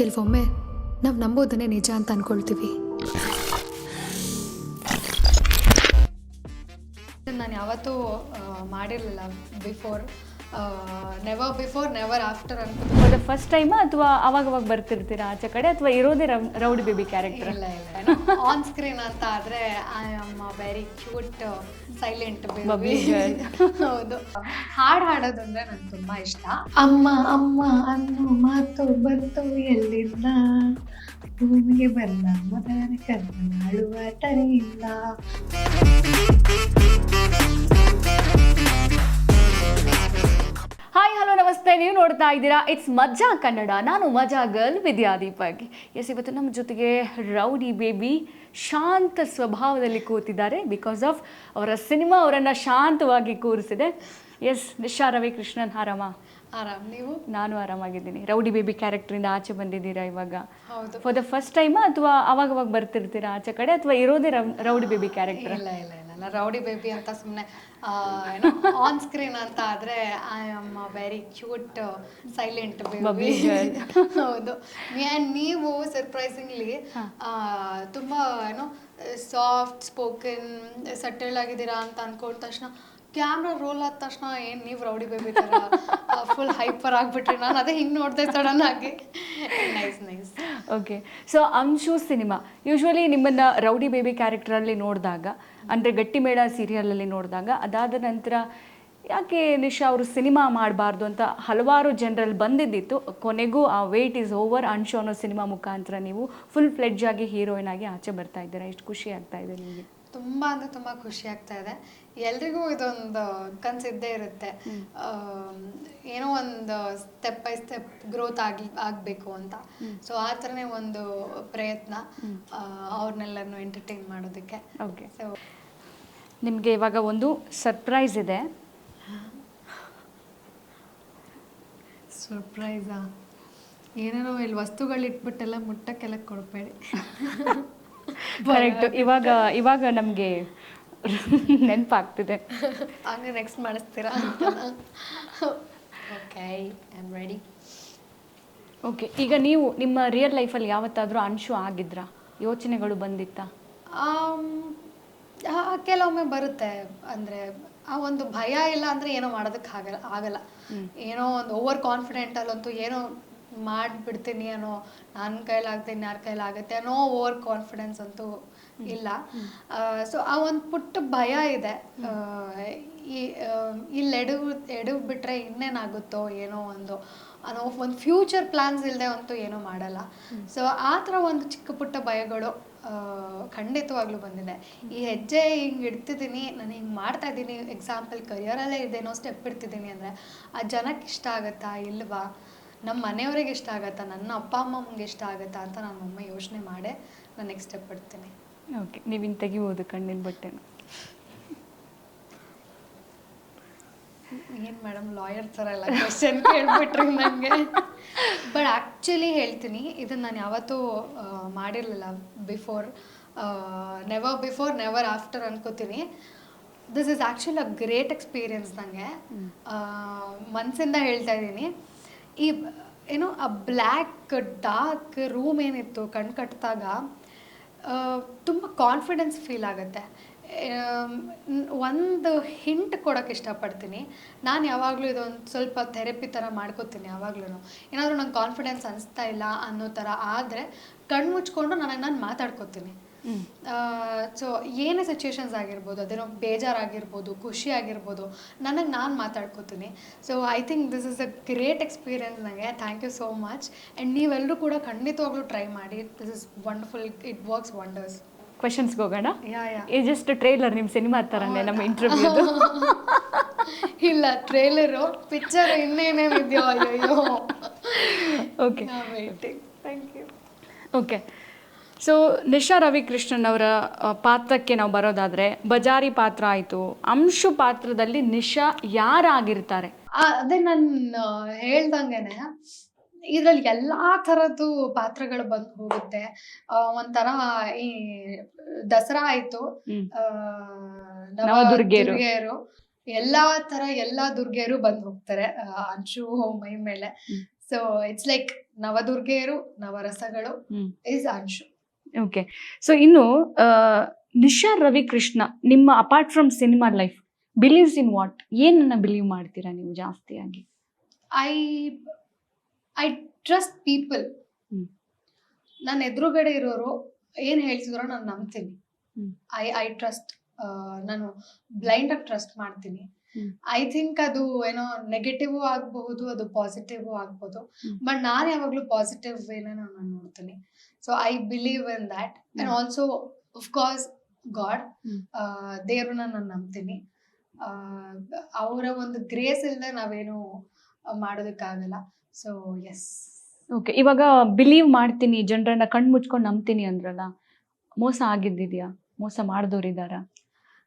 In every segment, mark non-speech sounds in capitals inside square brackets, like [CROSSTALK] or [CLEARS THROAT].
ಕೆಲವೊಮ್ಮೆ ನಾವು ನಂಬೋದನ್ನೇ ನಿಜ ಅಂತ ಅನ್ಕೊಳ್ತೀವಿ. ನಾನು ಯಾವತ್ತೂ ಮಾಡಿರಲಿಲ್ಲ before never before never after ಅಂತ. ಫಾರ್ ದ ಫಸ್ಟ್ ಟೈಮ್ ಅಥವಾ ಅವಾಗ ಅವಾಗ ಬರ್ತಿರ್ತೀರಾ ಆಚೆ ಕಡೆ ಅಥವಾ ಇರೋದೇ ರೌಡ್ ಬೇಬಿ ಕ್ಯಾರೆಕ್ಟರ್ ಇಲ್ಲ ಇಲ್ಲ ಆನ್ ಸ್ಕ್ರೀನ್ ಅಂತ ಆದ್ರೆ I am very cute silent baby. ಹೌದು. ಹಾಡು ಹಾಡೋದು ಅಂದ್ರೆ ನಂಗೆ ತುಂಬಾ ಇಷ್ಟ. ಅಮ್ಮ ಅಮ್ಮ ಅನ್ನೋ ಮಾತು ಬಂತು ಎಲ್ಲಿಂದ? ಭೂಮಿಗೆ ಬಂದ ಮೊದಲ ಮಾಡುವ ತರಿಯಿಂದ ನೋಡ್ತಾ ಇದ್ದೀರಾ? ಇಟ್ಸ್ ಮಜಾ ಕನ್ನಡ. ನಾನು ಮಜಾ ಗರ್ಲ್ ವಿದ್ಯಾ ದೀಪಾಗಿ ಎಸ್ ಇವತ್ತು ನಮ್ಮ ಜೊತೆಗೆ ರೌಡಿ ಬೇಬಿ ಶಾಂತ ಸ್ವಭಾವದಲ್ಲಿ ಕೂತಿದ್ದಾರೆ ಬಿಕಾಸ್ ಆಫ್ ಅವರ ಸಿನಿಮಾ ಅವರನ್ನು ಶಾಂತವಾಗಿ ಕೂರಿಸಿದೆ. ಎಸ್ ನಿಶಾ ರವಿ ಕೃಷ್ಣನ್ ಆರಾಮ? ಆರಾಮ್. ನೀವು? ನಾನು ಆರಾಮಾಗಿದ್ದೀನಿ. ರೌಡಿ ಬೇಬಿ ಕ್ಯಾರೆಕ್ಟ್ರಿಂದ ಆಚೆ ಬಂದಿದ್ದೀರಾ ಇವಾಗ? ಹೌದು. ಫಾರ್ ದ ಫಸ್ಟ್ ಟೈಮ್ ಅಥವಾ ಅವಾಗವಾಗ ಅವಾಗ ಬರ್ತಿರ್ತೀರಾ ಆಚೆ ಕಡೆ ಅಥವಾ ಇರೋದೇ ರೌಡಿ ಬೇಬಿ ಕ್ಯಾರೆಕ್ಟರ್ ಇಲ್ಲ ಇಲ್ಲ ಇಲ್ಲ. ರೌಡಿ ಬೇಬಿ ಅಂತ ಸುಮ್ಮನೆ ಆನ್ ಸ್ಕ್ರೀನ್ ಅಂತ ಆದ್ರೆ I am very cute silent baby. ಹೌದು. ಆ್ಯಂಡ್ ನೀವು ಸರ್ಪ್ರೈಸಿಂಗ್ಲಿ ತುಂಬಾ ಏನೋ ಸಾಫ್ಟ್ ಸ್ಪೋಕನ್ ಸಟಲ್ ಆಗಿದ್ದೀರಾ ಅಂತ ಅಂದ್ಕೊಂಡ ತಕ್ಷಣ ಕ್ಯಾಮ್ರಾ ರೋಲ್ ಆದ ತಕ್ಷಣ ಏನು ನೀವು ರೌಡಿ ಬೇಬಿ ಫುಲ್ ಹೈಪರ್ ಆಗಿಬಿಟ್ರಿ. ನಾನು ಅದೇ ಹಿಂಗೆ ನೋಡ್ದೆ ಸಡನ್ ಆಗಿ nice nice okay so Anshu cinema. Usually ನಿಮ್ಮನ್ನು ರೌಡಿ ಬೇಬಿ ಕ್ಯಾರೆಕ್ಟರಲ್ಲಿ ನೋಡಿದಾಗ, ಅಂದರೆ ಗಟ್ಟಿಮೇಳ ಸೀರಿಯಲಲ್ಲಿ ನೋಡಿದಾಗ, ಅದಾದ ನಂತರ ಯಾಕೆ ನಿಶಾ ಅವರು ಸಿನಿಮಾ ಮಾಡಬಾರ್ದು ಅಂತ ಹಲವಾರು ಜನರಲ್ಲಿ ಬಂದಿದ್ದಿತ್ತು. ಕೊನೆಗೂ ಆ ವೇಟ್ ಈಸ್ ಓವರ್ ಅಂಶು ಅನ್ನೋ ಸಿನಿಮಾ ಮುಖಾಂತರ ನೀವು ಫುಲ್ ಫ್ಲೆಡ್ಜ್ ಆಗಿ ಹೀರೋಯಿನ್ ಆಗಿ ಆಚೆ ಬರ್ತಾ ಇದ್ದೀರಾ? ಎಷ್ಟು ಖುಷಿ ಆಗ್ತಾ ಇದೆ ನಿಮಗೆ? ತುಂಬಾ ಅಂದ್ರೆ ತುಂಬ ಖುಷಿ ಆಗ್ತಾ ಇದೆ. ಎಲ್ರಿಗೂ ಇದೊಂದು ಕನ್ಸು ಇದ್ದೇ ಇರುತ್ತೆ. ಏನೋ ಒಂದು ಸ್ಟೆಪ್ ಬೈ ಸ್ಟೆಪ್ ಗ್ರೋತ್ ಆಗಿ ಆಗಬೇಕು ಅಂತ. ಸೊ ಆ ಥರನೇ ಒಂದು ಪ್ರಯತ್ನ ಅವ್ರನ್ನೆಲ್ಲರನ್ನು ಎಂಟರ್ಟೈನ್ ಮಾಡೋದಕ್ಕೆ. ಓಕೆ ಸೊ ನಿಮಗೆ ಇವಾಗ ಒಂದು ಸರ್ಪ್ರೈಸ್ ಇದೆ. ಸರ್ಪ್ರೈಸಾ ಏನೇನೋ ಇಲ್ಲಿ ವಸ್ತುಗಳಿಟ್ಬಿಟ್ಟೆಲ್ಲ ಮುಟ್ಟಕ್ಕೆಲ್ಲ ಕೊಡಬೇಡಿ. [LAUGHS] [LAUGHS] ಕರೆಕ್ಟ್ ಇವಾಗ ಇವಾಗ ನಮಗೆ [LAUGHS] ನೆನಪಾಗ್ತಿದೆ. ಹಂಗೆ next ಮಾಡಿಸ್ತೀರಾ? Okay I am ready okay ಈಗ ನೀವು ನಿಮ್ಮ ರಿಯಲ್ ಲೈಫಲ್ಲಿ ಯಾವತ್ತಾದರೂ ಅನ್ಶು ಆಗಿದ್ರಾ? ಯೋಚನೆಗಳು ಬಂದಿತ್ತಾ? ಆ, ಕೆಲವೊಮ್ಮೆ ಬರುತ್ತೆ. ಅಂದ್ರೆ ಆ ಒಂದು ಭಯ ಇಲ್ಲ ಅಂದ್ರೆ ಏನೋ ಮಾಡೋದಕ್ಕೆ ಆಗಲ್ಲ. ಆಗಲ್ಲ ಏನೋ ಒಂದು ಓವರ್ ಕಾನ್ಫಿಡೆಂಟಲ್ಲಂತೂ ಏನೋ ಮಾಡ್ಬಿಡ್ತೀನಿ ಅನ್ನೋ ನನ್ನ ಕೈಲಾಗ್ತೀನಿ ಯಾರ ಕೈಲಾಗುತ್ತೆ ಅನ್ನೋ ಓವರ್ ಕಾನ್ಫಿಡೆನ್ಸ್ ಅಂತೂ ಇಲ್ಲ. ಸೊ ಆ ಒಂದು ಪುಟ್ಟ ಭಯ ಇದೆ. ಈ ಇಲ್ಲಿ ಎಡಗು ಎಡವು ಬಿಟ್ರೆ ಇನ್ನೇನಾಗುತ್ತೋ ಏನೋ ಒಂದು ಅನ್ನೋ ಒಂದು ಫ್ಯೂಚರ್ ಪ್ಲಾನ್ಸ್ ಇಲ್ಲದೆ ಅಂತೂ ಏನೂ ಮಾಡಲ್ಲ. ಸೊ ಆ ಥರ ಒಂದು ಚಿಕ್ಕ ಪುಟ್ಟ ಭಯಗಳು ಖಂಡಿತವಾಗ್ಲೂ ಬಂದಿದೆ. ಈ ಹೆಜ್ಜೆ ಹಿಂಗೆ ಇಡ್ತಿದ್ದೀನಿ ನಾನು ಹಿಂಗೆ ಮಾಡ್ತಾ ಇದ್ದೀನಿ ಎಕ್ಸಾಂಪಲ್ ಕರಿಯರಲ್ಲೇ ಇದೇನೋ ಸ್ಟೆಪ್ ಇಡ್ತಿದ್ದೀನಿ ಅಂದರೆ ಆ ಜನಕ್ಕೆ ಇಷ್ಟ ಆಗುತ್ತಾ ಇಲ್ವಾ? ನಮ್ಮ ಮನೆಯವ್ರಿಗೆ ಇಷ್ಟ ಆಗತ್ತಾ? ನನ್ನ ಅಪ್ಪ ಅಮ್ಮಂಗೆ ಇಷ್ಟ ಆಗತ್ತಾ ಅಂತ ನಾನು ಒಮ್ಮೆ ಯೋಚನೆ ಮಾಡೇ ನಾನು ನೆಕ್ಸ್ಟ್ ಸ್ಟೆಪ್ ಪಡ್ತೀನಿ ಓಕೆ ನೀವಿನ್ ತೆಗಿಬೋದು ಕಣ್ಣಿನ ಬಟ್ಟೆನ. ಏನು ಮೇಡಮ್ ಲಾಯರ್ ಥರ ಎಲ್ಲ ಕ್ವಶನ್ ಕೇಳ್ಬಿಟ್ರಿ ನನಗೆ ಬಟ್ ಆ್ಯಕ್ಚುಲಿ ಹೇಳ್ತೀನಿ ಇದನ್ನು ನಾನು ಯಾವತ್ತೂ ಮಾಡಿರಲಿಲ್ಲ before never before never after ಅನ್ಕೋತೀನಿ. This is actually a great experience ನನಗೆ ಮನಸ್ಸಿಂದ ಹೇಳ್ತಾ ಇದ್ದೀನಿ. ಈ, ಏನೋ ಆ ಬ್ಲ್ಯಾಕ್ ಡಾರ್ಕ್ ರೂಮ್ ಏನಿತ್ತು, ಕಣ್ ಕಟ್ಟಿದಾಗ ತುಂಬ ಕಾನ್ಫಿಡೆನ್ಸ್ ಫೀಲ್ ಆಗುತ್ತೆ. ಒಂದು ಹಿಂಟ್ ಕೊಡೋಕ್ಕೆ ಇಷ್ಟಪಡ್ತೀನಿ. ನಾನು ಯಾವಾಗಲೂ ಇದೊಂದು ಸ್ವಲ್ಪ ಥೆರಪಿ ಥರ ಮಾಡ್ಕೋತೀನಿ ಯಾವಾಗ್ಲೂ ಏನಾದರೂ ನಂಗೆ ಕಾನ್ಫಿಡೆನ್ಸ್ ಅನಿಸ್ತಾ ಇಲ್ಲ ಅನ್ನೋ ಥರ ಆದರೆ, ಕಣ್ಣು ಮುಚ್ಕೊಂಡು ನನಗೆ ನಾನು ಮಾತಾಡ್ಕೋತೀನಿ. ಸೊ ಏನೇ ಸಿಚುವೇಶನ್ಸ್ ಆಗಿರ್ಬೋದು ಅದೇನೋ ಬೇಜಾರಾಗಿರ್ಬೋದು ಖುಷಿ ಆಗಿರ್ಬೋದು ನನಗೆ ನಾನು ಮಾತಾಡ್ಕೋತೀನಿ. So I think this is a great experience ನನಗೆ thank you so much and ನೀವೆಲ್ಲರೂ ಕೂಡ ಖಂಡಿತವಾಗ್ಲೂ ಟ್ರೈ ಮಾಡಿ. This is wonderful it works wonders ಕ್ವೆಶನ್ಸ್ಗೆ ಹೋಗೋಣ? ಯಾ ಯಾ ಈ ಜಸ್ಟ್ ಟ್ರೈಲರ್ ನಿಮ್ಮ ಸಿನಿಮಾ ಥರನೇ ನಮ್ಮ ಇಂಟರ್ವ್ಯೂ [LAUGHS] ಇಲ್ಲ ಟ್ರೇಲರು ಪಿಕ್ಚರ್ ಇನ್ನೇನೇನಿದೆಯೋ ಅಯ್ಯೋ okay thank you okay so Nisha Ravikrishnan ಅವರ ಪಾತ್ರಕ್ಕೆ ನಾವು ಬರೋದಾದ್ರೆ ಬಜಾರಿ ಪಾತ್ರ ಆಯ್ತು. ಅಂಶು ಪಾತ್ರದಲ್ಲಿ ನಿಶಾ ಯಾರಾಗಿರ್ತಾರೆ? ಅದೇ ನಾನು ಹೇಳ್ದಂಗೆನೆ ಇದ್ರಲ್ಲಿ ಎಲ್ಲಾ ತರದ್ದು ಪಾತ್ರಗಳು ಬಂದು ಹೋಗುತ್ತೆ. ಒಂಥರ ಈ ದಸರಾ ಆಯ್ತು. ದುರ್ಗೆಯರು. ಎಲ್ಲಾ ತರ ಎಲ್ಲಾ ದುರ್ಗೆಯರು ಬಂದು ಹೋಗ್ತಾರೆ ಅಂಶು ಮೈ ಮೇಲೆ. ಸೊ ಇಟ್ಸ್ ಲೈಕ್ ನವದುರ್ಗೆಯರು ನವರಸಗಳು. ಇಸ್ ಅಂಶು. ಓಕೆ ಸೊ ಇನ್ನು ನಿಶಾ ರವಿಕೃಷ್ಣ ನಿಮ್ಮ apart from cinema life believes in what ಏನನ್ನ ಬಿಲೀವ್ ಮಾಡ್ತೀರಾ ನೀವು ಜಾಸ್ತಿಯಾಗಿ? I I trust people. ನನ್ನ ಎದುರುಗಡೆ ಇರೋರು ಏನ್ ಹೇಳ್ತಿದ್ರೋ ನಾನು ನಂಬ್ತೀನಿ. ಐ ಐ ಟ್ರಸ್ಟ್ ನಾನು ಬ್ಲೈಂಡ್ ಆಗಿ ಟ್ರಸ್ಟ್ ಮಾಡ್ತೀನಿ. ಐ ಥಿಂಕ್ ಅದು ಏನೋ ನೆಗೆಟಿವ್ ಆಗಬಹುದು ಅದು ಪಾಸಿಟಿವ್ ಆಗ್ಬೋದು. ಬಟ್ ನಾನು ಯಾವಾಗಲೂ ಪಾಸಿಟಿವ್ ವೇನ ನಾನು ನೋಡ್ತೀನಿ. So I believe in that and also also course god. ದೇವ್ರನ್ನ ನಾನು ನಂಬ್ತೀನಿ. ಅವರ ಒಂದು ಗ್ರೇಸ್ ಇಲ್ಲದೆ ನಾವೇನು ಮಾಡೋದಕ್ಕಾಗಲ್ಲ. ಸೊ ಎಸ್ ಓಕೆ ಇವಾಗ ಬಿಲೀವ್ ಮಾಡ್ತೀನಿ ಜನರನ್ನ ಕಣ್ ಮುಚ್ಕೊಂಡು ನಂಬ್ತೀನಿ ಅಂದ್ರಲ್ಲ ಮೋಸ ಆಗಿದ್ದಿದ್ಯಾ? ಮೋಸ ಮಾಡಿದವ್ರಿದಾರ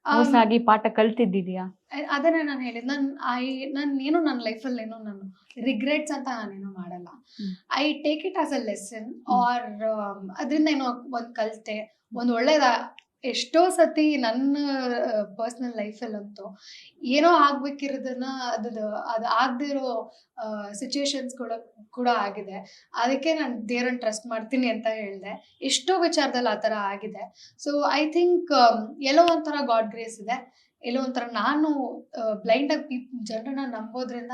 ಮೋಸ ಆಗಿ ಪಾಠ ಕಲ್ತಿದ್ದಿದ್ಯಾ? ಅದನ್ನೇ ನಾನು ಹೇಳಿದ್. ನನ್ ಐ ನಾನು ಏನು ನನ್ನ ಲೈಫಲ್ಲಿ ಏನೋ ನಾನು ರಿಗ್ರೆಟ್ಸ್ ಅಂತ ನಾನೇನು ಮಾಡಲ್ಲ. I take it as a lesson or ಅದರಿಂದ ಏನೋ ಒಂದ್ ಕಲ್ತೆ ಒಂದ್ ಒಳ್ಳೇದ ಎಷ್ಟೋ ಸತಿ ನನ್ನ ಪರ್ಸ್ನಲ್ ಲೈಫಲ್ಲಂತೂ ಏನೋ ಆಗ್ಬೇಕಿರೋದನ್ನ ಅದು ಅದು ಆಗದಿರೋ ಸಿಚುಯೇಷನ್ಸ್ ಕೂಡ ಆಗಿದೆ. ಅದಕ್ಕೆ ನಾನು ದೇವ್ರನ್ನ ಟ್ರಸ್ಟ್ ಮಾಡ್ತೀನಿ ಅಂತ ಹೇಳಿದೆ. ಎಷ್ಟೋ ವಿಚಾರದಲ್ಲಿ ಆ ಥರ ಆಗಿದೆ. ಸೊ ಐ ಥಿಂಕ್ ಎಲ್ಲೋ ಒಂಥರ ಗಾಡ್ ಗ್ರೇಸ್ ಇದೆ. ಎಲ್ಲೋ ಒಂಥರ ನಾನು ಬ್ಲೈಂಡ್ ಆಗಿ ಜನರನ್ನ ನಂಬೋದ್ರಿಂದ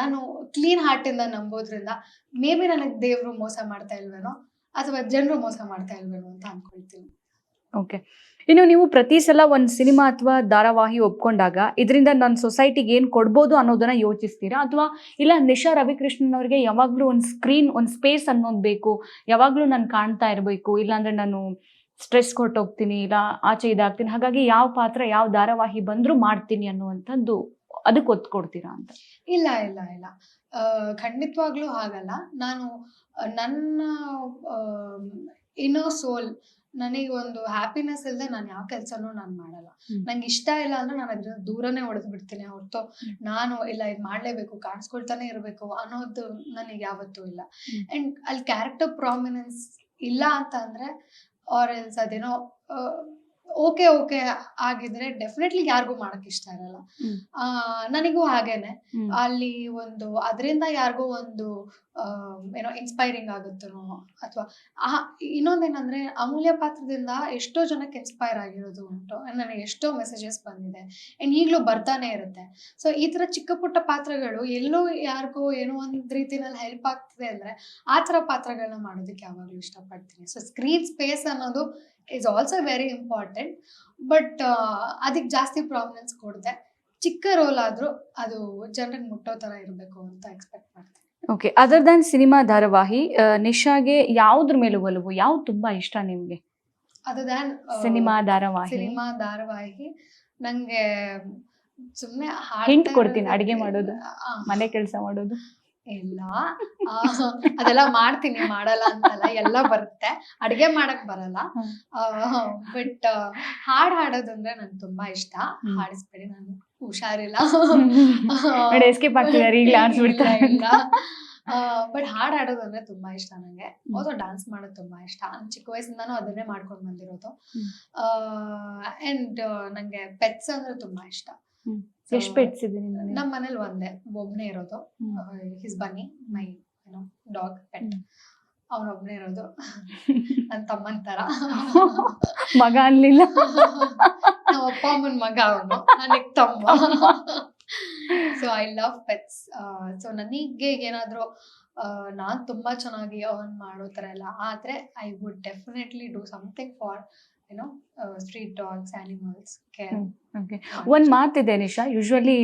ನಾನು ಕ್ಲೀನ್ ಹಾರ್ಟಿಂದ ನಂಬೋದ್ರಿಂದ ಮೇ ಬಿ ನನಗೆ ದೇವರು ಮೋಸ ಮಾಡ್ತಾ ಇಲ್ವೇನೋ, ಅಥವಾ ಜನರು ಮೋಸ ಮಾಡ್ತಾ ಇಲ್ವೇನೋ ಅಂತ ಅನ್ಕೊಳ್ತೀನಿ. ಓಕೆ ಇನ್ನು ನೀವು ಪ್ರತಿ ಸಲ ಒಂದು ಸಿನಿಮಾ ಅಥವಾ ಧಾರಾವಾಹಿ ಒಪ್ಕೊಂಡಾಗ ಇದರಿಂದ ನನ್ನ ಸೊಸೈಟಿಗೆ ಏನು ಕೊಡ್ಬೋದು ಅನ್ನೋದನ್ನ ಯೋಚಿಸ್ತೀರಾ? ಅಥವಾ ಇಲ್ಲ ನಿಶಾ ರವಿಕೃಷ್ಣನ್ ಅವರಿಗೆ ಯಾವಾಗಲೂ ಒಂದು ಸ್ಕ್ರೀನ್ ಒಂದು ಸ್ಪೇಸ್ ಅನ್ನೋದು ಬೇಕು. ಯಾವಾಗಲೂ ನಾನು ಕಾಣ್ತಾ ಇರಬೇಕು. ಇಲ್ಲಾಂದ್ರೆ ನಾನು ಸ್ಟ್ರೆಸ್ ಕೊಟ್ಟೋಗ್ತೀನಿ ಇಲ್ಲ ಆಚೆ ಇದಾಗ್ತೀನಿ. ಹಾಗಾಗಿ ಯಾವ ಪಾತ್ರ, ಯಾವ ಧಾರಾವಾಹಿ ಬಂದರೂ ಮಾಡ್ತೀನಿ ಅನ್ನುವಂಥದ್ದು ಅದಕ್ಕೆ ಒತ್ತು ಕೊಡ್ತೀರಾ ಅಂತ? ಇಲ್ಲ ಇಲ್ಲ ಇಲ್ಲ. ಖಂಡಿತವಾಗ್ಲೂ ಹಾಗಲ್ಲ. ನಾನು ನನ್ನ ಇನ್ನೋ ಸೋಲ್ ನನಗೆ ಒಂದು ಹ್ಯಾಪಿನೆಸ್ ಇಲ್ಲದೆ ನಾನು ಯಾವ ಕೆಲಸನೂ ನಾನು ಮಾಡಲ್ಲ. ನಂಗೆ ಇಷ್ಟ ಇಲ್ಲ ಅಂದ್ರೆ ನಾನು ಅದ್ರ ದೂರನೇ ಹೊಡೆದು ಬಿಡ್ತೀನಿ ಹೊರತು. ನಾನು ಇಲ್ಲ ಇದು ಮಾಡಲೇಬೇಕು ಕಾಣಿಸ್ಕೊಳ್ತಾನೆ ಇರಬೇಕು ಅನ್ನೋದು ನನಗೆ ಯಾವತ್ತೂ ಇಲ್ಲ. ಅಂಡ್ ಅಲ್ಲಿ ಕ್ಯಾರೆಕ್ಟರ್ ಪ್ರಾಮಿನೆನ್ಸ್ ಇಲ್ಲ ಅಂತ ಅಂದ್ರೆ ಆರ್ ಎಲ್ಸ್ ಅದೇನೋ ಓಕೆ ಓಕೆ ಆಗಿದ್ರೆ ಡೆಫಿನೆಟ್ಲಿ ಯಾರಿಗೂ ಮಾಡಕ್ ಇಷ್ಟ ಇರಲ್ಲ. ನನಗೂ ಹಾಗೇನೆ. ಅಲ್ಲಿ ಒಂದು ಅದರಿಂದ ಯಾರಿಗೂ ಒಂದು ಏನೋ ಇನ್ಸ್ಪೈರಿಂಗ್ ಆಗುತ್ತೋ ಅಥವಾ ಇನ್ನೊಂದೇನಂದ್ರೆ ಅಮೂಲ್ಯ ಪಾತ್ರದಿಂದ ಎಷ್ಟೋ ಜನಕ್ಕೆ ಇನ್ಸ್ಪೈರ್ ಆಗಿರೋದು ಉಂಟು. ನನಗೆ ಎಷ್ಟೋ ಮೆಸೇಜಸ್ ಬಂದಿದೆ. ಅಂಡ್ ಈಗಲೂ ಬರ್ತಾನೆ ಇರುತ್ತೆ. ಸೊ ಈ ತರ ಚಿಕ್ಕ ಪುಟ್ಟ ಪಾತ್ರಗಳು ಎಲ್ಲೋ ಯಾರಿಗೋ ಏನೋ ಒಂದ್ ರೀತಿನಲ್ಲಿ ಹೆಲ್ಪ್ ಆಗ್ತಿದೆ ಅಂದ್ರೆ ಆ ತರ ಪಾತ್ರಗಳನ್ನ ಮಾಡೋದಕ್ಕೆ ಯಾವಾಗಲೂ ಇಷ್ಟಪಡ್ತೀನಿ. ಸೊ ಸ್ಕ್ರೀನ್ ಸ್ಪೇಸ್ ಅನ್ನೋದು is also very important but ಅದಕ್ಕೆ ಜಾಸ್ತಿ ಪ್ರಾಬ್ಲಮ್ಸ್ ಕೊಡದೆ. ಚಿಕ್ಕ ರೋಲ್ ಆದರೂ ಅದು ಜನರಿಗೆ ಮುಟ್ಟೋ ಥರ ಇರಬೇಕು ಅಂತ ಎಕ್ಸ್ಪೆಕ್ಟ್ ಮಾಡ್ತೀನಿ. ಓಕೆ ಅದರ್ ದನ್ ಸಿನಿಮಾ ಧಾರಾವಾಹಿ ಆ, ನಿಶಾಗೆ ಯಾವ್ದ್ರ ಮೇಲೆ ಒಲವು? ಯಾವ್ದು ತುಂಬಾ ಇಷ್ಟ ನಿಮ್ಗೆ? ಅದರ್ ದನ್ ಸಿನಿಮಾ ಧಾರಾವಾಹಿ. ಸಿನಿಮಾ ಧಾರಾವಾಹಿ ನಂಗೆ ಸುಮ್ಮನೆ ಹಿಂಟ್ ಕೊಡ್ತೀನಿ, ಅಡಿಗೆ ಮಾಡೋದು. ಮನೆ ಕೆಲಸ ಮಾಡೋದು. ಇಲ್ಲ. ಆ, ಅದೆಲ್ಲ ಮಾಡ್ತೀನಿ ಮಾಡಲ್ಲ ಅಂತಲ್ಲ ಎಲ್ಲ ಬರುತ್ತೆ. ಅಡ್ಗೆ ಮಾಡಕ್ ಬರಲ್ಲ. ಬಟ್ ಹಾಡ್ ಹಾಡೋದಂದ್ರೆ ನನ್ಗೆ ತುಂಬಾ ಇಷ್ಟ. ಹಾಡಿಸ್ಬೇಡಿ ನಾನು ಹುಷಾರಿಲ್ಲ. ಎಸ್ಕೇಪ್ ಆಗ್ತಿದ್ದಾರೆ ಈಗಲೇ ಆಡ್ಸ್ಬಿಡ್ತಾರೆ ಬಟ್ ಹಾಡ್ ಹಾಡೋದಂದ್ರೆ ತುಂಬಾ ಇಷ್ಟ ನಂಗೆ. ಆಲ್ಸೋ ಡಾನ್ಸ್ ಮಾಡೋದು ತುಂಬಾ ಇಷ್ಟ. ನಾನ್ ಚಿಕ್ಕ ವಯಸ್ಸಿಂದಾನು ಅದನ್ನೇ ಮಾಡ್ಕೊಂಡು ಬಂದಿರೋದು. ಅಂಡ್ ನಂಗೆ ಪೆಟ್ಸ್ ಅಂದ್ರೆ ತುಂಬಾ ಇಷ್ಟ. ಎಷ್ಟು ಪೆಟ್ಸ್ ಇದೆ ನಮ್ಮ ಮನೇಲಿ? ಒಂದೇ ಒಬ್ನೇ ಇರೋದು. ಹಿಸ್ ಬನ್ನಿ ಮೈ ಏನೋ ಡಾಗ್ ಪೆಟ್. ಅವನೊಬ್ನೇ ಇರೋದು. [LAUGHS] ನನ್ನ ತಮ್ಮನ ತರ. [LAUGHS] ಮಗ ಅನ್ಲಿಲ್ಲ. [LAUGHS] ನಮ್ಮ ಅಪ್ಪ ಅಮ್ಮನ ಮಗ ಅವನು ನನಗ್ ತಮ್ಮ. So I love pets so ನನಗೆ ಏನಾದ್ರು ನಾನ್ ತುಂಬಾ ಚೆನ್ನಾಗಿ ಅವನ್ ಮಾಡೋ ತರ ಎಲ್ಲ ಆದ್ರೆ I would definitely do something for you know street dogs animals care okay. ಒಂದ್ ಮಾತಿದೆ ನಿಶಾ. ಯೂಶ್ವಲಿ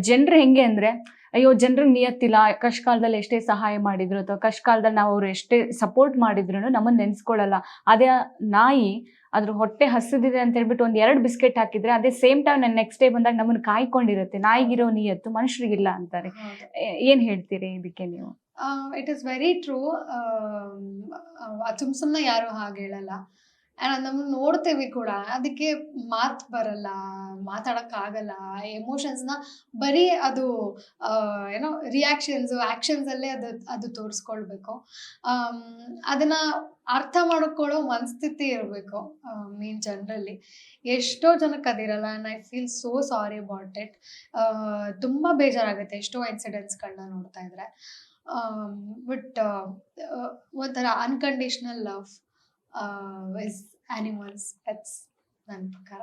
ಜನರು ಹೆಂಗೆ ಅಂದ್ರೆ ಅಯ್ಯೋ ಜನರಿಗೆ ನಿಯತ್ತಿಲ್ಲ ಕಷ್ಟ ಕಾಲದಲ್ಲಿ ಎಷ್ಟೇ ಸಹಾಯ ಮಾಡಿದ್ರು ಅಥವಾ ಕಷ್ಟ ಕಾಲದಲ್ಲಿ ನಾವು ಅವ್ರು ಎಷ್ಟೇ ಸಪೋರ್ಟ್ ಮಾಡಿದ್ರು ನಮ್ಮನ್ನ ನೆನ್ಸ್ಕೊಳ್ಳಲ್ಲ ಅದೇ ನಾಯಿ ಅದ್ರ ಹೊಟ್ಟೆ ಹಸಿದಿದೆ ಅಂತ ಹೇಳ್ಬಿಟ್ಟು ಒಂದ್ ಎರಡು ಬಿಸ್ಕೆಟ್ ಹಾಕಿದ್ರೆ ಅದೇ ಸೇಮ್ ಟೈಮ್ ನಾನು ನೆಕ್ಸ್ಟ್ ಡೇ ಬಂದಾಗ ನಮ್ಮನ್ನ ಕಾಯ್ಕೊಂಡಿರುತ್ತೆ. ನಾಯಿಗಿರೋ ನಿಯತ್ತು ಮನುಷ್ಯರಿಗಿಲ್ಲ ಅಂತಾರೆ. ಏನ್ ಹೇಳ್ತೀರಿ ಇದಕ್ಕೆ ನೀವು? ಇಟ್ ಇಸ್ ವೆರಿ ಟ್ರೂ ಸುಮ್ ಸುಮ್ಮನೆ ಯಾರು ಹಾಗೆ ಹೇಳಲ್ಲ. ಆ್ಯಂಡ್ ನಮ್ಮ ನೋಡ್ತೇವೆ ಕೂಡ. ಅದಕ್ಕೆ ಮಾತು ಬರಲ್ಲ ಮಾತಾಡಕ್ ಆಗಲ್ಲ. ಎಮೋಷನ್ಸ್ನ ಬರೀ ಅದು ಏನೋ ರಿಯಾಕ್ಷನ್ಸ್ ಆಕ್ಷನ್ಸ್ ಅಲ್ಲೇ ಅದು ಅದು ತೋರಿಸ್ಕೊಳ್ಬೇಕು. ಆಮ್, ಅದನ್ನ ಅರ್ಥ ಮಾಡ್ಕೊಳ್ಳೋ ಮನಸ್ಥಿತಿ ಇರಬೇಕು ಮೀನ್ ಜನರಲ್ಲಿ. ಎಷ್ಟೋ ಜನಕ್ಕೆ ಅದಿರಲ್ಲ and I feel so sorry about it ತುಂಬ ಬೇಜಾರಾಗುತ್ತೆ ಎಷ್ಟೋ ಇನ್ಸಿಡೆಂಟ್ಸ್ಗಳನ್ನ ನೋಡ್ತಾ ಇದ್ರೆ. ಬಟ್ ಒಂಥರ ಅನ್ಕಂಡೀಷ್ನಲ್ ಲವ್ ಆನಿಮಲ್ಸ್ ಪೆಟ್ಸ್ ನನ್ನ ಪ್ರಕಾರ.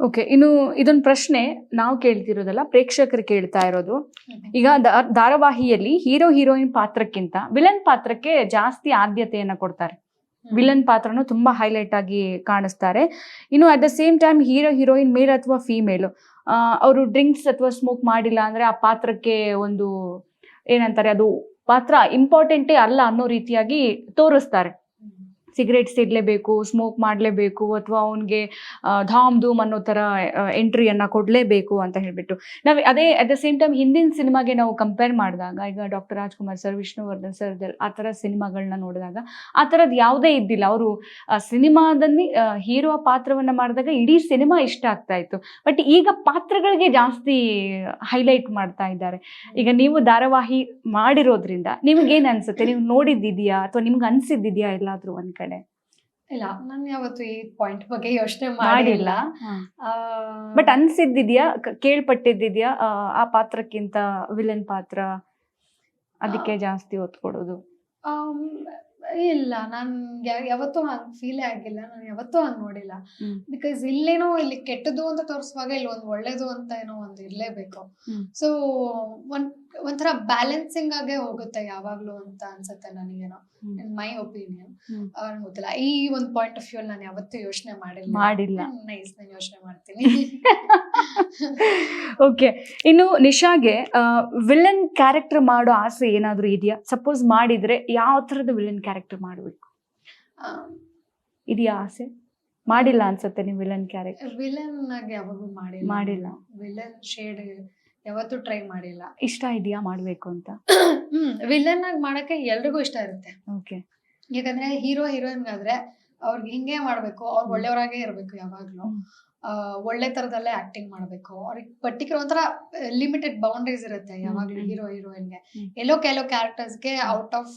ಓಕೆ ಇನ್ನು ಇದೊಂದು ಪ್ರಶ್ನೆ ನಾವು ಕೇಳ್ತಿರೋದಲ್ಲ ಪ್ರೇಕ್ಷಕರು ಕೇಳ್ತಾ ಇರೋದು. ಈಗ ಧಾರಾವಾಹಿಯಲ್ಲಿ ಹೀರೋ ಹೀರೋಯಿನ್ ಪಾತ್ರಕ್ಕಿಂತ ವಿಲನ್ ಪಾತ್ರಕ್ಕೆ ಜಾಸ್ತಿ ಆದ್ಯತೆಯನ್ನ ಕೊಡ್ತಾರೆ. ವಿಲನ್ ಪಾತ್ರನು ತುಂಬಾ ಹೈಲೈಟ್ ಆಗಿ ಕಾಣಿಸ್ತಾರೆ. ಇನ್ನು at the same time hero heroine male ಅಥವಾ ಫೀಮೇಲ್ ಅವರು ಡ್ರಿಂಕ್ಸ್ ಅಥವಾ ಸ್ಮೋಕ್ ಮಾಡಿಲ್ಲ ಅಂದ್ರೆ ಆ ಪಾತ್ರಕ್ಕೆ ಒಂದು ಏನಂತಾರೆ ಅದು ಪಾತ್ರ ಇಂಪಾರ್ಟೆಂಟೇ ಅಲ್ಲ ಅನ್ನೋ ರೀತಿಯಾಗಿ ತೋರಿಸ್ತಾರೆ. ಸಿಗರೇಟ್ ಸಿಡ್ಲೇಬೇಕು ಸ್ಮೋಕ್ ಮಾಡಲೇಬೇಕು ಅಥವಾ ಅವನಿಗೆ ಧಾಮ್ ಧೂಮ್ ಅನ್ನೋ ಥರ ಎಂಟ್ರಿಯನ್ನು ಕೊಡಲೇಬೇಕು ಅಂತ ಹೇಳಿಬಿಟ್ಟು. ನಾವು ಅದೇ ಅಟ್ ದ ಸೇಮ್ ಟೈಮ್ ಹಿಂದಿನ ಸಿನಿಮಾಗೆ ನಾವು ಕಂಪೇರ್ ಮಾಡಿದಾಗ, ಈಗ doctor Rajkumar sir Vishnuvardhan sir ಆ ಥರ ಸಿನಿಮಾಗಳನ್ನ ನೋಡಿದಾಗ, ಆ ಥರದ್ದು ಯಾವುದೇ ಇದ್ದಿಲ್ಲ. ಅವರು ಸಿನಿಮಾದಲ್ಲಿ ಹೀರೋ ಪಾತ್ರವನ್ನು ಮಾಡಿದಾಗ ಇಡೀ ಸಿನಿಮಾ ಇಷ್ಟ ಆಗ್ತಾ ಇತ್ತು. ಬಟ್ ಈಗ ಪಾತ್ರಗಳಿಗೆ ಜಾಸ್ತಿ ಹೈಲೈಟ್ ಮಾಡ್ತಾ ಇದ್ದಾರೆ. ಈಗ ನೀವು ಧಾರಾವಾಹಿ ಮಾಡಿರೋದ್ರಿಂದ ನಿಮ್ಗೇನು ಅನ್ಸುತ್ತೆ? ನೀವು ನೋಡಿದ್ದಿದೆಯಾ ಅಥವಾ ನಿಮ್ಗೆ ಅನ್ಸಿದ್ದಿದ್ಯಾ? ಎಲ್ಲಾದ್ರೂ ಒಂದ್ ಇಲ್ಲ ನಾನು ಯಾವತ್ತು ಈ ಪಾಯಿಂಟ್ ಬಗ್ಗೆ ಯೋಚನೆ ಮಾಡಿಲ್ಲ. ಬಟ್ ಅನ್ಸಿದ್ದಿದ್ಯಾ? ಕೇಳ್ಪಟ್ಟಿದ್ದಿದ್ಯಾ? ಆ, ಪಾತ್ರಕ್ಕಿಂತ ವಿಲನ್ ಪಾತ್ರ ಅದಕ್ಕೆ ಜಾಸ್ತಿ ಒತ್ತು ಕೊಡೋದು? ಇಲ್ಲ ನಾನು ಯಾವತ್ತೂ ಹಂಗ್ ಫೀಲ್ ಆಗಿಲ್ಲ. ನಾನು ಯಾವತ್ತೂ ಹಂಗ್ ನೋಡಿಲ್ಲ. ಬಿಕಾಸ್ ಇಲ್ಲೇನೋ ಇಲ್ಲಿ ಕೆಟ್ಟದ್ದು ಅಂತ ತೋರಿಸುವಾಗ ಇಲ್ಲಿ ಒಂದು ಒಳ್ಳೇದು ಅಂತ ಏನೋ ಒಂದು ಇರ್ಲೇಬೇಕು. ಸೊ ಒಂದ್ ಒಂಥರ ಬ್ಯಾಲೆನ್ಸಿಂಗ್ ಆಗೇ ಹೋಗುತ್ತೆ ಯಾವಾಗ್ಲೂ ಅಂತ ಅನ್ಸುತ್ತೆ ನನಗೇನೋ. My opinion. ಗೊತ್ತಿಲ್ಲ. ಈ ಒಂದು ಪಾಯಿಂಟ್ ಆಫ್ ವ್ಯೂ ನಾನು ಯಾವತ್ತೂ ಯೋಚನೆ ಮಾಡಿಲ್ಲ. ಮಾಡಿಲ್ಲ ನೈಸ್ ನಾನು ಯೋಚನೆ ಮಾಡ್ತೀನಿ. [LAUGHS] ಓಕೆ ಇನ್ನು ನಿಶಾಗೆ ವಿಲನ್ ಕ್ಯಾರೆಕ್ಟರ್ ಮಾಡೋ ಆಸೆ ಏನಾದ್ರೂ ಇದೆಯಾ? ಸಪೋಸ್ ಮಾಡಿದ್ರೆ ಯಾವ ಥರದ ವಿಲನ್ ಕ್ಯಾರೆಕ್ಟರ್ ಮಾಡಬೇಕು? ಇದೆಯಾ ಆಸೆ? ಮಾಡಿಲ್ಲ ಅನ್ಸುತ್ತೆ ನೀವು ವಿಲನ್ ಕ್ಯಾರೆಕ್ಟರ್ ವಿಲನ್ ಆಗಿ ಯಾವಾಗೂ ಮಾಡಿಲ್ಲ. ಮಾಡಿಲ್ಲ. ವಿಲನ್ ಶೇಡ್ ಯಾವತ್ತೂ ಟ್ರೈ ಮಾಡಿಲ್ಲ. ಇಷ್ಟ ಇದೆಯಾ ಮಾಡಬೇಕು ಅಂತ? ಹ್ಮ್ ವಿಲನ್ ಆಗಿ ಮಾಡಕ್ಕೆ ಎಲ್ರಿಗೂ ಇಷ್ಟ ಇರುತ್ತೆ. ಓಕೆ ಯಾಕಂದ್ರೆ ಹೀರೋ ಹೀರೋಯಿನ್ ಆದ್ರೆ ಅವ್ರಿಗೆ ಹಿಂಗೆ ಮಾಡ್ಬೇಕು ಅವ್ರು. ಒಳ್ಳೆಯವರಾಗೇ ಇರ್ಬೇಕು ಯಾವಾಗ್ಲೂ. ಒಳ್ಳೆ ತರದಲ್ಲೇ ಆಕ್ಟಿಂಗ್ ಮಾಡ್ಬೇಕು ಅವ್ರಿಗೆ ಪರ್ಟಿಕ್ಯುಲರ್ ಒಂಥರ ಲಿಮಿಟೆಡ್ ಬೌಂಡ್ರೀಸ್ ಇರುತ್ತೆ ಯಾವಾಗ್ಲೂ. ಹೀರೋ ಹೀರೋಯಿನ್ಗೆ. ಎಲ್ಲೋ ಕೆಲವು ಕ್ಯಾರೆಕ್ಟರ್ಸ್ಗೆ. Out of.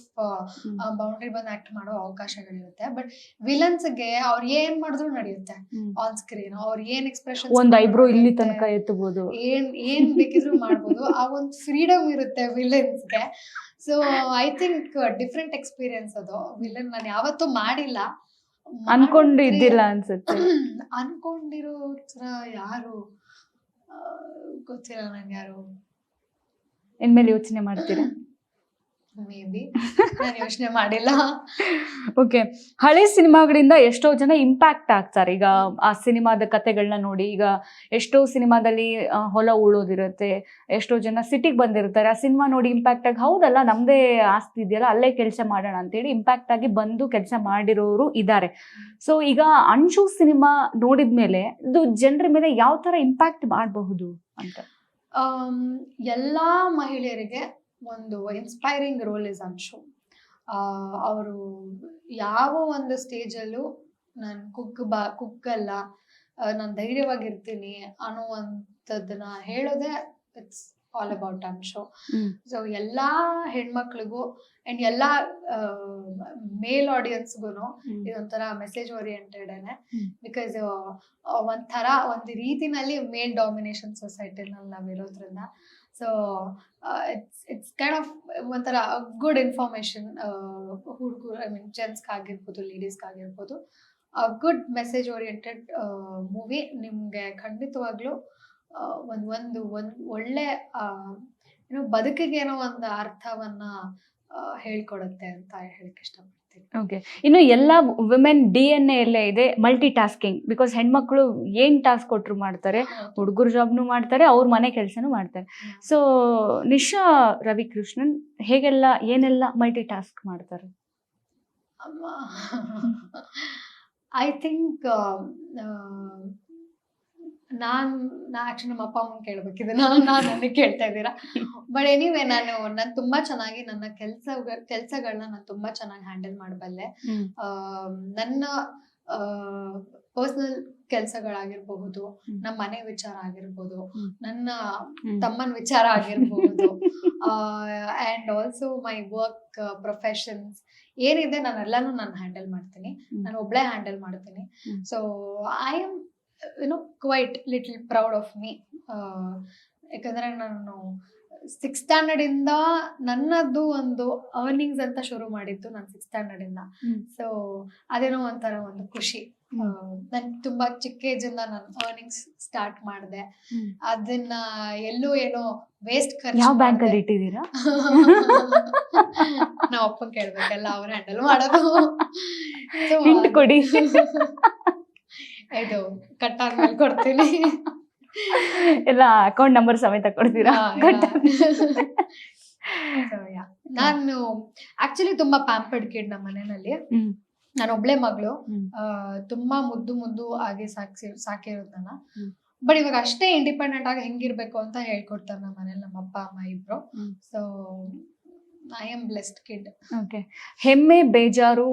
ಬೌಂಡ್ರಿ ಬಂದು ಆಕ್ಟ್ ಮಾಡೋ ಅವಕಾಶಗಳಿರುತ್ತೆ ಬಟ್ ವಿಲನ್ಸ್ಗೆ ಅವ್ರು ಏನ್ ಮಾಡಿದ್ರು ನಡೆಯುತ್ತೆ. ಆನ್ ಸ್ಕ್ರೀನ್ ಅವ್ರ ಏನ್ ಎಕ್ಸ್ಪ್ರೆಷನ್ ಒಂದ್ ಐಬ್ರೋ ಇಲ್ಲಿ ತನಕ ಎತ್ತಬಹುದು ಏನ್ ಏನ್ ಬೇಕಿದ್ರು ಮಾಡ್ಬೋದು ಆ ಒಂದು ಫ್ರೀಡಮ್ ಇರುತ್ತೆ ವಿಲನ್ಸ್ಗೆ so I think different experience ಅದು ವಿಲನ್ ನಾನು ಯಾವತ್ತೂ ಮಾಡಿಲ್ಲ ಅನ್ಕೊಂಡು ಇದ್ದಿಲ್ಲ ಅನ್ಸುತ್ತೆ. [CLEARS THROAT] ಅನ್ಕೊಂಡಿರೋ ತರ ಯಾರು ಗೊತ್ತಿರಲ್ಲ ಗೊತ್ತಿಲ್ಲ ನಂಗೆ ಯಾರು. ಇನ್ಮೇಲೆ ಯೋಚನೆ ಮಾಡ್ತೀರಾ? [CLEARS THROAT] [LAUGHS] ನಾನು ಯೋಚನೆ ಮಾಡಿಲ್ಲ. ಓಕೆ ಹಳೆ ಸಿನಿಮಾಗಳಿಂದ ಎಷ್ಟೋ ಜನ ಇಂಪ್ಯಾಕ್ಟ್ ಆಗ್ತಾರೆ. ಈಗ ಆ ಸಿನಿಮಾದ ಕತೆಗಳನ್ನ ನೋಡಿ ಈಗ ಎಷ್ಟೋ ಸಿನಿಮಾದಲ್ಲಿ ಹೊಲ ಉಳೋದಿರುತ್ತೆ ಎಷ್ಟೋ ಜನ ಸಿಟಿಗೆ ಬಂದಿರ್ತಾರೆ. ಆ ಸಿನಿಮಾ ನೋಡಿ ಇಂಪ್ಯಾಕ್ಟ್ ಆಗಿ ಹೌದಲ್ಲ ನಮ್ದೇ ಆಸ್ತಿ ಇದೆಯಲ್ಲ ಅಲ್ಲೇ ಕೆಲಸ ಮಾಡೋಣ ಅಂತೇಳಿ ಇಂಪ್ಯಾಕ್ಟ್ ಆಗಿ ಬಂದು ಕೆಲಸ ಮಾಡಿರೋರು ಇದ್ದಾರೆ ಸೊ ಈಗ ಅಂಶು ಸಿನಿಮಾ ನೋಡಿದ್ಮೇಲೆ ಇದು ಜನರ ಮೇಲೆ ಯಾವ ತರ ಇಂಪ್ಯಾಕ್ಟ್ ಮಾಡಬಹುದು ಅಂತ? ಎಲ್ಲಾ ಮಹಿಳೆಯರಿಗೆ ಒಂದು ಇನ್ಸ್ಪೈರಿಂಗ್ ರೋಲ್ ಇಸ್ ಅಂಶು ಅವರು ಯಾವ ಒಂದು ಸ್ಟೇಜಲ್ಲೂ ನಾನು ಕುಕ್ ಬಾ ಕುಕ್ಕಲ್ಲ ನಾನು ಧೈರ್ಯವಾಗಿರ್ತೀನಿ ಅನ್ನುವಂಥದ್ದನ್ನ ಹೇಳೋದೇ it's all about Anshu. So ಎಲ್ಲ ಹೆಣ್ಮಕ್ಳಿಗೂ ಆ್ಯಂಡ್ ಎಲ್ಲ ಮೇಲ್ ಆಡಿಯನ್ಸ್ಗೂ ಇದೊಂಥರ ಮೆಸೇಜ್ ಓರಿಯೆಂಟೆಡ್. ಬಿಕಾಸ್ ಒಂಥರ ಒಂದು ರೀತಿನಲ್ಲಿ ಮೇಲ್ ಡಾಮಿನೇಷನ್ ಸೊಸೈಟಿನಲ್ಲಿ ನಾವು ಇರೋದ್ರಿಂದ so it's it's kind of ಒಂಥರ ಗುಡ್ ಇನ್ಫಾರ್ಮೇಶನ್ ಹುಡುಗರು ಐ ಮೀನ್ ಜೆಂಟ್ಸ್ಗಾಗಿರ್ಬೋದು ಲೇಡೀಸ್ಗಾಗಿರ್ಬೋದು ಗುಡ್ ಮೆಸೇಜ್ ಓರಿಯೆಂಟೆಡ್ ಮೂವಿ ನಿಮಗೆ ಖಂಡಿತವಾಗ್ಲೂ ಒಂದು ಒಂದು ಒಂದು ಒಂದ್ ಒಳ್ಳೆ ಏನೋ ಬದುಕಿಗೆ ಏನೋ ಒಂದು ಅರ್ಥವನ್ನು ಆ, ಹೇಳ್ಕೊಡುತ್ತೆ ಅಂತ ಹೇಳಕ್ಕೆ ಇಷ್ಟಪಡ್ತೀನಿ. ಓಕೆ ಇನ್ನು ಎಲ್ಲ ವುಮೆನ್ ಡಿ ಎನ್ ಎಲ್ಲೇ ಇದೆ ಮಲ್ಟಿ ಟಾಸ್ಕಿಂಗ್ ಬಿಕಾಸ್ ಹೆಣ್ಮಕ್ಳು ಏನ್ ಟಾಸ್ಕ್ ಕೊಟ್ಟರು ಮಾಡ್ತಾರೆ ಹುಡುಗರು ಜಾಬ್ನು ಮಾಡ್ತಾರೆ ಅವ್ರ ಮನೆ ಕೆಲಸನೂ ಮಾಡ್ತಾರೆ. ಸೊ ನಿಶಾ ರವಿಕೃಷ್ಣನ್ ಹೇಗೆಲ್ಲ ಏನೆಲ್ಲ ಮಲ್ಟಿ ಟಾಸ್ಕ್ ಮಾಡ್ತಾರೆ ಐ ಥಿಂಕ್ [LAUGHS] ನಾನ್ ನಾ ಆಕ್ಚುಲಿ ನಮ್ಮ ಅಪ್ಪ ಅಮ್ಮನ್ ಕೇಳ್ಬೇಕಿದೆ ನಾನು ನಾನು ನನಗೆ ಕೇಳ್ತಾ ಇದ್ದೀರಾ? ಬಟ್ ಎನಿವೆ ನಾನು ನಾನು ತುಂಬಾ ಚೆನ್ನಾಗಿ ನನ್ನ ಕೆಲಸ ಕೆಲಸಗಳನ್ನ ನಾನು ತುಂಬಾ ಚೆನ್ನಾಗಿ ಹ್ಯಾಂಡಲ್ ಮಾಡಬಲ್ಲೆ. ನನ್ನ ಪರ್ಸನಲ್ ಕೆಲಸಗಳಾಗಿರಬಹುದು ನಮ್ಮ ಮನೆ ವಿಚಾರ ಆಗಿರ್ಬೋದು ನನ್ನ. ತಮ್ಮನ ವಿಚಾರ ಆಗಿರ್ಬಹುದು and also my work professions ಏನಿದೆ ನಾನೆಲ್ಲಾನು ನಾನು ಹ್ಯಾಂಡಲ್ ಮಾಡ್ತೀನಿ. ನಾನು ಒಬ್ಳೆ ಹ್ಯಾಂಡಲ್ ಮಾಡ್ತೀನಿ. So I am you know quite little proud of me ಯಾಕಂದರೆ ನಾನು ಸಿಕ್ಸ್ ಸ್ಟ್ಯಾಂಡರ್ಡ್ ಇಂದ ನನ್ನದು ಒಂದು ಅರ್ನಿಂಗ್ಸ್ ಅಂತ ಶುರು ಮಾಡಿದ್ದು ನಾನು ಸಿಕ್ಸ್ ಸ್ಟ್ಯಾಂಡರ್ಡ್ ಇಂದ. ಹ್ಮ್. ಸೊ ಅದೇನೋ ಒಂಥರ ಒಂದು ಖುಷಿ. ನನ್ ತುಂಬಾ ಚಿಕ್ಕ ಏಜ್ ಇಂದ ನಾನು ಅರ್ನಿಂಗ್ಸ್ ಸ್ಟಾರ್ಟ್ ಮಾಡಿದೆ. ಅದನ್ನ ಎಲ್ಲೂ ಏನೋ ವೇಸ್ಟ್ ಯಾವ ಬ್ಯಾಂಕ್ ಅಲ್ಲಿ ಇಟ್ಟಿದ್ದೀರಾ? [LAUGHS] ನಾವ್ ಅಪ್ಪ ಕೇಳ್ಬೇಕಲ್ಲ ಅವ್ರ ಹ್ಯಾಂಡಲ್ ಮಾಡೋದು. ಕೊಡಿ. ಇದು ಕಟ್ ಆದ್ಮೇಲೆ ಕೊಡ್ತೀನಿ. ಎಲ್ಲ ಅಕೌಂಟ್ ನಂಬರ್ ಸಮೇತ ಕೊಡ್ತೀರಾ? ಕಟ್ ನಾನು ಆಕ್ಚುಲಿ ತುಂಬಾ ಪ್ಯಾಂಪರ್ಡ್ ಕಿಡ್ ನಮ್ಮ ಮನೆಯಲ್ಲಿ. ನಾನು ಒಬ್ಳೆ ಮಗಳು. ತುಂಬಾ ಮುದ್ದು ಮುದ್ದು ಆಗಿ ಸಾಕ್ಸಿ ಸಾಕಿರೋದು ನನ್ನ. ಬಟ್ ಇವಾಗ ಅಷ್ಟೇ ಇಂಡಿಪೆಂಡೆಂಟ್ ಆಗಿ ಹೆಂಗಿರ್ಬೇಕು ಅಂತ ಹೇಳ್ಕೊಡ್ತಾರೆ ನಮ್ಮ ಮನೇಲಿ ನಮ್ಮ ಅಪ್ಪ ಅಮ್ಮ ಇಬ್ರು. So I am blessed kid okay ಹೆಮ್ಮೆ ಬೇಜಾರು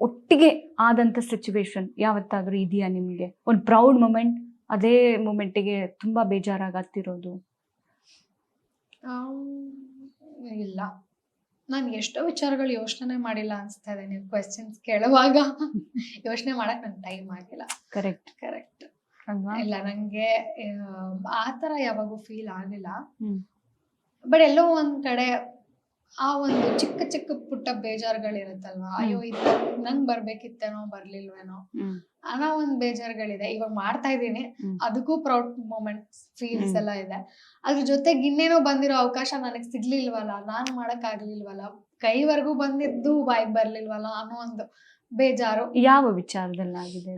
ಒಟ್ಟಿಗೆ ಆದಂತ ಸಿಚುವೇಶನ್ ಯಾವತ್ತಾದ್ರೂ ಇದೆಯಾ ನಿಮಗೆ? ಒಂದು ಪ್ರೌಡ್ ಮೂಮೆಂಟ್ ಅದೇ ಮೂಮೆಂಟಿಗೆ ತುಂಬಾ ಬೇಜಾರಾಗತ್ತಿರೋದು? ಇಲ್ಲ. ನಾನು ಎಷ್ಟೋ ವಿಚಾರಗಳು ಯೋಚನೆ ಮಾಡಿಲ್ಲ ಅನಿಸ್ತಾ ಇದೆ ನೀವು ಕ್ವೆಶನ್ಸ್ ಕೇಳುವಾಗ. ಯೋಚನೆ ಮಾಡಕ್ ನಂಗೆ ಟೈಮ್ ಆಗಿಲ್ಲ. ಕರೆಕ್ಟ್ ಕರೆಕ್ಟ್ ಇಲ್ಲ ನಂಗೆ ಆ ಥರ ಯಾವಾಗೂ ಫೀಲ್ ಆಗಿಲ್ಲ ಬಟ್ ಎಲ್ಲೋ ಒಂದ್ ಕಡೆ ಆ ಒಂದು ಚಿಕ್ಕ ಚಿಕ್ಕ ಪುಟ್ಟ ಬೇಜಾರುಗಳಿರುತ್ತಲ್ವಾ? ಅಯ್ಯೋ ಇದು ನಂಗ್ ಬರ್ಬೇಕಿತ್ತೇನೋ ಬರ್ಲಿಲ್ವೇನೋ. ಅನ್ನೋ ಒಂದ್ ಬೇಜಾರುಗಳಿದೆ. ಇವಾಗ ಮಾಡ್ತಾ ಇದೀನಿ ಅದಕ್ಕೂ ಪ್ರೌಡ್ ಮೂಮೆಂಟ್ ಫೀಲ್ಸ್. ಎಲ್ಲ ಇದೆ. ಅದ್ರ ಜೊತೆಗೆ ಇನ್ನೇನೋ ಬಂದಿರೋ ಅವಕಾಶ ನನಗ್ ಸಿಗ್ಲಿಲ್ವಲ್ಲ? ನಾನು ಮಾಡಕ್ ಆಗ್ಲಿಲ್ವಲ್ಲ? ಕೈವರೆಗೂ ಬಂದಿದ್ದು ಬಾಯಿಗೆ ಬರ್ಲಿಲ್ವಲ್ಲ? ಅನ್ನೋ ಒಂದು ಬೇಜಾರು. ಯಾವ ವಿಚಾರದಲ್ಲಾಗಿದೆ?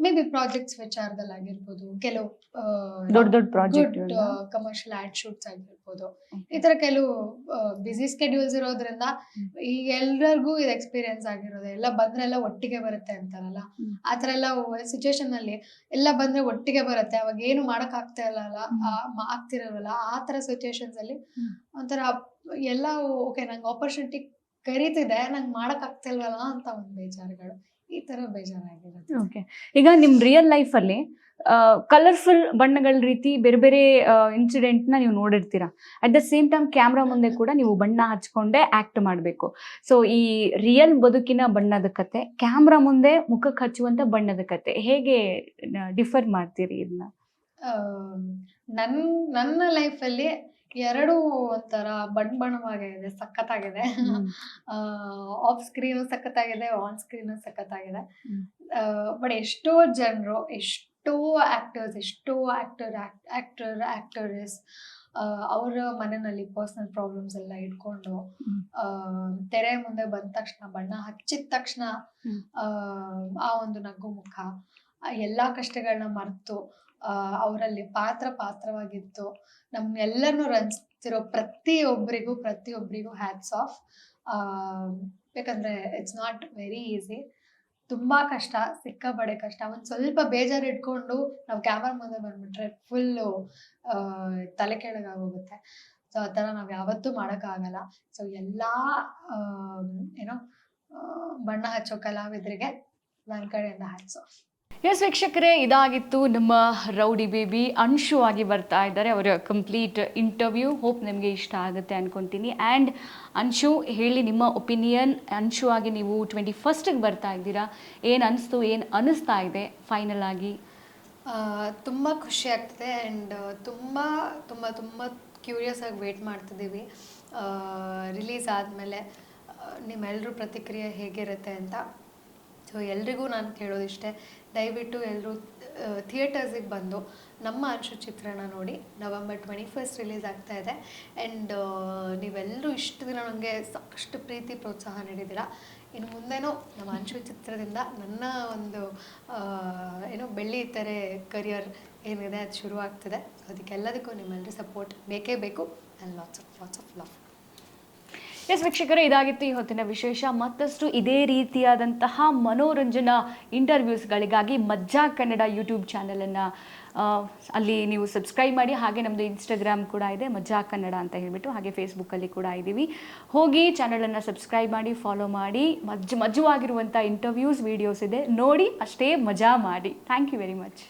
ಮೇ ಬಿ ಪ್ರಾಜೆಕ್ಟ್ಸ್ ವಿಚಾರದಲ್ಲಾಗಿರ್ಬೋದು. ಕೆಲವು ದೊಡ್ಡ ದೊಡ್ಡ ಪ್ರಾಜೆಕ್ಟ್ ಕಮರ್ಷಿಯಲ್ ಆಡ್ ಶೂಟ್ಸ್ ಆಗಿರ್ಬೋದು. ಈ ತರ ಕೆಲವು ಬಿಸಿ ಸ್ಕೆಡ್ಯೂಲ್ಸ್ ಇರೋದ್ರಿಂದ ಈ ಎಲ್ಲರಿಗೂ ಇದು ಎಕ್ಸ್ಪೀರಿಯನ್ಸ್ ಆಗಿರೋದು. ಎಲ್ಲ ಬಂದ್ರೆ ಎಲ್ಲ ಒಟ್ಟಿಗೆ ಬರುತ್ತೆ ಅಂತಾರಲ್ಲ. ಆ ತರ ಎಲ್ಲ ಸಿಚುವೇಶನ್ ಅಲ್ಲಿ ಎಲ್ಲ ಬಂದ್ರೆ ಒಟ್ಟಿಗೆ ಬರುತ್ತೆ. ಅವಾಗ ಏನು ಮಾಡಕ್ ಆಗ್ತಾ ಇರಲ್ಲ ಹ್ಮ್. ಆ, ತರ ಸಿಚುವೇಶನ್ಸ್ ಅಲ್ಲಿ. ಒಂಥರ ಎಲ್ಲ ಓಕೆ ನಂಗೆ ಆಪರ್ಚುನಿಟಿ ಕರೀತಿದೆ ನಂಗೆ ಮಾಡಕ್ ಆಗ್ತಿಲ್ವಲ್ಲ ಅಂತ ಒಂದು ಬೇಜಾರುಗಳು. ಈ ತರ ಬೇಜಾರಾಗಿರುತ್ತೆ. ಓಕೆ ಈಗ ನಿಮ್ ರಿಯಲ್ ಲೈಫ್ ಅಲ್ಲಿ ಕಲರ್ಫುಲ್ ಬಣ್ಣಗಳ ರೀತಿ ಬೇರೆ ಬೇರೆ ಇನ್ಸಿಡೆಂಟ್ನ ನೀವು ನೋಡಿರ್ತೀರಾ? At the same time camera ಮುಂದೆ ಕೂಡ ನೀವು ಬಣ್ಣ ಹಚ್ಕೊಂಡೆ ಆಕ್ಟ್ ಮಾಡಬೇಕು. ಸೊ ಈ ರಿಯಲ್ ಬದುಕಿನ ಬಣ್ಣದ ಕತೆ ಕ್ಯಾಮ್ರಾ ಮುಂದೆ ಮುಖಕ್ಕೆ ಹಚ್ಚುವಂತ ಬಣ್ಣದ ಕತೆ ಹೇಗೆ ಡಿಫರ್ ಮಾಡ್ತೀರಿ ಇದನ್ನ ನನ್ನ ನನ್ ನನ್ನ ಲೈಫಲ್ಲಿ ಎರಡು ಒಂಥರ ಬಣ್ಣ ಬಣ್ಣವಾಗಿದೆ ಸಖತ್ತಾಗಿದೆ. ಆಫ್ ಸ್ಕ್ರೀನು ಸಖತ್ತಾಗಿದೆ ಆನ್ ಸ್ಕ್ರೀನು ಸಖತ್ತಾಗಿದೆ. ಬಟ್ ಎಷ್ಟೋ ಜನರು ಎಷ್ಟೋ ಆಕ್ಟರ್ಸ್ ಎಷ್ಟೋ ಆಕ್ಟರ್ ಆಕ್ಟರ್ ಆಕ್ಟರ್ಸ್ ಅವರ ಮನೆಯಲ್ಲಿ ಪರ್ಸನಲ್ ಪ್ರಾಬ್ಲಮ್ಸ್ ಎಲ್ಲ ಇಟ್ಕೊಂಡು ಆ, ತೆರೆ ಮುಂದೆ ಬಂದ ತಕ್ಷಣ ಬಣ್ಣ ಹಚ್ಚಿದ ತಕ್ಷಣ ಆ, ಆ ಒಂದು ನಗು ಮುಖ ಎಲ್ಲಾ ಕಷ್ಟಗಳನ್ನ ಮರೆತು ಅವರಲ್ಲಿ ಪಾತ್ರ ಪಾತ್ರವಾಗಿತ್ತು ನಮ್ನೆಲ್ಲರನ್ನು ರಂಜಿಸ್ತಿರೋ ಪ್ರತಿಯೊಬ್ಬರಿಗೂ ಪ್ರತಿಯೊಬ್ಬರಿಗೂ ಹ್ಯಾಟ್ಸ್ ಆಫ್ ಯಾಕಂದ್ರೆ ಇಟ್ಸ್ ನಾಟ್ ವೆರಿ ಈಸಿ ತುಂಬಾ ಕಷ್ಟ, ಸಿಕ್ಕಾಪಡೆ ಕಷ್ಟ. ಒಂದ್ ಸ್ವಲ್ಪ ಬೇಜಾರು ಇಟ್ಕೊಂಡು ನಾವು ಕ್ಯಾಮರಾ ಮುಂದೆ ಬಂದ್ಬಿಟ್ರೆ ಫುಲ್ಲು ತಲೆ ಕೆಳಗಾಗೋಗುತ್ತೆ. ಸೊ ಆ ಥರ ನಾವು ಯಾವತ್ತೂ ಮಾಡೋಕ್ಕಾಗಲ್ಲ. ಸೊ ಎಲ್ಲಾ ಏನೋ ಬಣ್ಣ ಹಚ್ಚೋ ಕಲಾವಿದರಿಗೆ ನನ್ನ ಕಡೆಯಿಂದ ಹ್ಯಾಟ್ಸ್ ಆಫ್ ಎಸ್ ವೀಕ್ಷಕರೇ, ಇದಾಗಿತ್ತು ನಮ್ಮ ರೌಡಿ ಬೇಬಿ ಅನ್ಶು ಆಗಿ ಬರ್ತಾ ಇದ್ದಾರೆ. ಅವರ ಕಂಪ್ಲೀಟ್ ಇಂಟರ್ವ್ಯೂ ಹೋಪ್ ನಿಮಗೆ ಇಷ್ಟ ಆಗುತ್ತೆ ಅನ್ಕೊಂತೀನಿ. ಆ್ಯಂಡ್ ಅನ್ಶು ಹೇಳಿ ನಿಮ್ಮ ಒಪಿನಿಯನ್ ಅನ್ಶು ಆಗಿ ನೀವು ಟ್ವೆಂಟಿ ಫಸ್ಟಿಗೆ ಬರ್ತಾ ಇದ್ದೀರಾ. ಏನು ಅನಿಸ್ತು, ಏನು ಅನ್ನಿಸ್ತಾ ಇದೆ ಫೈನಲ್ ಆಗಿ? ತುಂಬ ಖುಷಿ ಆಗ್ತಿದೆ. ಆ್ಯಂಡ್ ತುಂಬ ತುಂಬ ತುಂಬ ಕ್ಯೂರಿಯಸ್ ಆಗಿ ವೇಟ್ ಮಾಡ್ತಿದ್ದೀವಿ. ರಿಲೀಸ್ ಆದಮೇಲೆ ನಿಮ್ಮೆಲ್ಲರೂ ಪ್ರತಿಕ್ರಿಯೆ ಹೇಗಿರುತ್ತೆ ಅಂತ. ಸೊ ಎಲ್ರಿಗೂ ನಾನು ಕೇಳೋದಿಷ್ಟೇ ದಯವಿಟ್ಟು ಎಲ್ಲರೂ ಥಿಯೇಟರ್ಸಿಗೆ ಬಂದು ನಮ್ಮ ಅಂಶು ಚಿತ್ರನ ನೋಡಿ. ನವೆಂಬರ್ ಟ್ವೆಂಟಿ ಫಸ್ಟ್ ರಿಲೀಸ್ ಆಗ್ತಾ ಇದೆ. ಆ್ಯಂಡ್ ನೀವೆಲ್ಲರೂ ಇಷ್ಟು ದಿನ ನನಗೆ ಸಾಕಷ್ಟು ಪ್ರೀತಿ, ಪ್ರೋತ್ಸಾಹ ನೀಡಿದ್ದೀರ. ಇನ್ನು ಮುಂದೆನೂ ನಮ್ಮ ಅಂಶು ಚಿತ್ರದಿಂದ ನನ್ನ ಒಂದು ಏನು ಬೆಳ್ಳಿ ತೆರೆ ಕರಿಯರ್ ಏನಿದೆ, ಅದು ಶುರು ಸೊ ಅದಕ್ಕೆಲ್ಲದಕ್ಕೂ ನಿಮ್ಮೆಲ್ಲರೂ ಸಪೋರ್ಟ್ ಬೇಕೇ ಬೇಕು. And lots of lots of love yes ವೀಕ್ಷಕರೇ, ಇದಾಗಿತ್ತು ಈ ಹೊತ್ತಿನ ವಿಶೇಷ. ಮತ್ತಷ್ಟು ಇದೇ ರೀತಿಯಾದಂತಹ ಮನೋರಂಜನಾ ಇಂಟರ್ವ್ಯೂಸ್ಗಳಿಗಾಗಿ ಮಜ್ಜಾ ಕನ್ನಡ ಯೂಟ್ಯೂಬ್ ಚಾನಲನ್ನು ಅಲ್ಲಿ ನೀವು ಸಬ್ಸ್ಕ್ರೈಬ್ ಮಾಡಿ. ಹಾಗೆ ನಮ್ಮದು ಇನ್ಸ್ಟಾಗ್ರಾಮ್ ಕೂಡ ಇದೆ, ಮಜ್ಜಾ ಕನ್ನಡ ಅಂತ ಹೇಳಿಬಿಟ್ಟು. ಹಾಗೆ ಫೇಸ್ಬುಕ್ಕಲ್ಲಿ ಕೂಡ ಇದ್ದೀವಿ. ಹೋಗಿ ಚಾನಲನ್ನು ಸಬ್ಸ್ಕ್ರೈಬ್ ಮಾಡಿ, ಫಾಲೋ ಮಾಡಿ. ಮಜ್ಜು ಮಜ್ಜುವಾಗಿರುವಂಥ ಇಂಟರ್ವ್ಯೂಸ್, ವೀಡಿಯೋಸ್ ಇದೆ. ನೋಡಿ, ಅಷ್ಟೇ ಮಜಾ ಮಾಡಿ. Thank you very much.